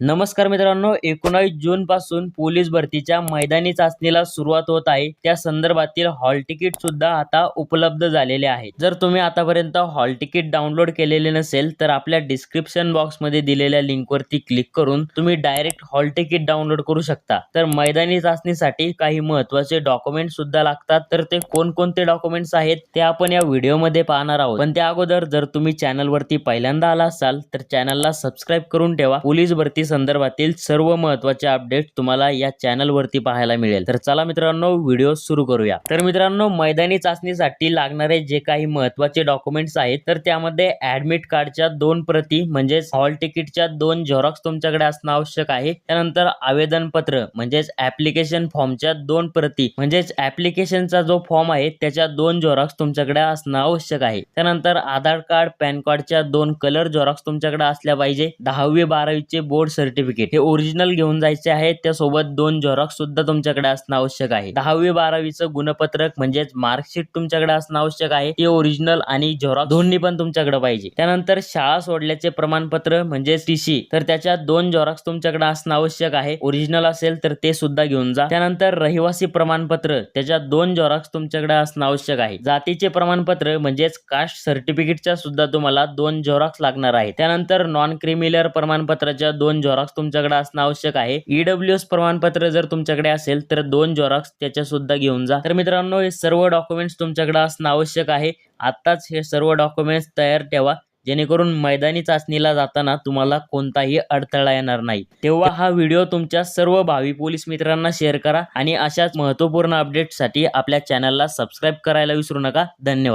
नमस्कार मित्रांनो एकोणावीस जून पासून पोलीस भरतीच्या मैदानी चाचणीला सुरुवात होत आहे. त्या संदर्भातील हॉल तिकीट सुद्धा आता उपलब्ध झालेले आहे. जर तुम्ही आतापर्यंत हॉल तिकीट डाउनलोड केलेले नसेल तर आपल्या डिस्क्रिप्शन बॉक्समध्ये दिलेल्या लिंक वरती क्लिक करून तुम्ही डायरेक्ट हॉल तिकीट डाउनलोड करू शकता. तर मैदानी चाचणीसाठी काही महत्त्वाचे डॉक्युमेंट सुद्धा लागतात. तर ते कोणकोणते डॉक्युमेंट्स आहेत ते आपण या व्हिडिओमध्ये पाहणार आहोत. पण त्या अगोदर जर तुम्ही चॅनल वरती पहिल्यांदा आला असाल तर चॅनलला सबस्क्राईब करून ठेवा. पोलीस भरती संदर्भातील सर्व महत्त्वाचे अपडेट तुम्हाला या चॅनल वरती पाहायला मिळेल. तर चला मित्रांनो व्हिडिओ सुरू करूया. तर मित्रांनो मैदानी चाचणीसाठी लागणारे जे काही महत्त्वाचे डॉक्युमेंट्स आहेत तर त्यामध्ये ऍडमिट कार्डच्या दोन प्रती म्हणजेच हॉल तिकीटच्या दोन झेरॉक्स तुमच्याकडे असणं आवश्यक आहे. त्यानंतर आवेदन पत्र म्हणजेच ऍप्लिकेशन फॉर्मच्या दोन प्रती म्हणजेच ऍप्लिकेशनचा जो फॉर्म आहे त्याच्या दोन झेरॉक्स तुमच्याकडे असणं आवश्यक आहे. त्यानंतर आधार कार्ड पॅन कार्डच्या दोन कलर झेरॉक्स तुमच्याकडे असल्या पाहिजे. दहावी बारावीचे बोर्ड सर्टिफिकेट हे ओरिजिनल घेऊन जायचे आहे त्यासोबत दोन झेरॉक्स सुद्धा तुमच्याकडे असणं आवश्यक आहे. दहावी बारावीचं गुणपत्रक म्हणजेच मार्कशीट तुमच्याकडे असणं आवश्यक आहे. ते ओरिजिनल आणि झेरॉक्स दोन्ही पण तुमच्याकडे पाहिजे. त्यानंतर शाळा सोडल्याचे प्रमाणपत्र म्हणजेच टीसी तर त्याच्या दोन झेरॉक्स तुमच्याकडे असणं आवश्यक आहे. ओरिजिनल असेल तर ते सुद्धा घेऊन जा. त्यानंतर रहिवासी प्रमाणपत्र. त्याच्या दोन झेरॉक्स तुमच्याकडे असणं आवश्यक आहे. जातीचे प्रमाणपत्र म्हणजेच कास्ट सर्टिफिकेटच्या सुद्धा तुम्हाला दोन झेरॉक्स लागणार आहे त्यानंतर नॉन क्रिमिलर प्रमाणपत्राच्या दोन झेरॉक्स तुमच्याकडे असणं आवश्यक आहे. ईडब्ल्यू एस प्रमाणपत्र जर तुमच्याकडे असेल तर दोन झेरॉक्स त्याच्या सुद्धा घेऊन जा. तर मित्रांनो हे सर्व डॉक्युमेंट्स तुमच्याकडे असणं आवश्यक आहे. आत्ताच हे सर्व डॉक्युमेंट्स तयार ठेवा. जेणेकरून मैदानी चाचणीला जाताना तुम्हाला कोणताही अडथळा येणार नाही. तेव्हा हा व्हिडिओ तुमच्या सर्व भावी पोलीस मित्रांना शेअर करा आणि अशाच महत्त्वपूर्ण अपडेटसाठी आपल्या चॅनलला सबस्क्राईब करायला विसरू नका. धन्यवाद.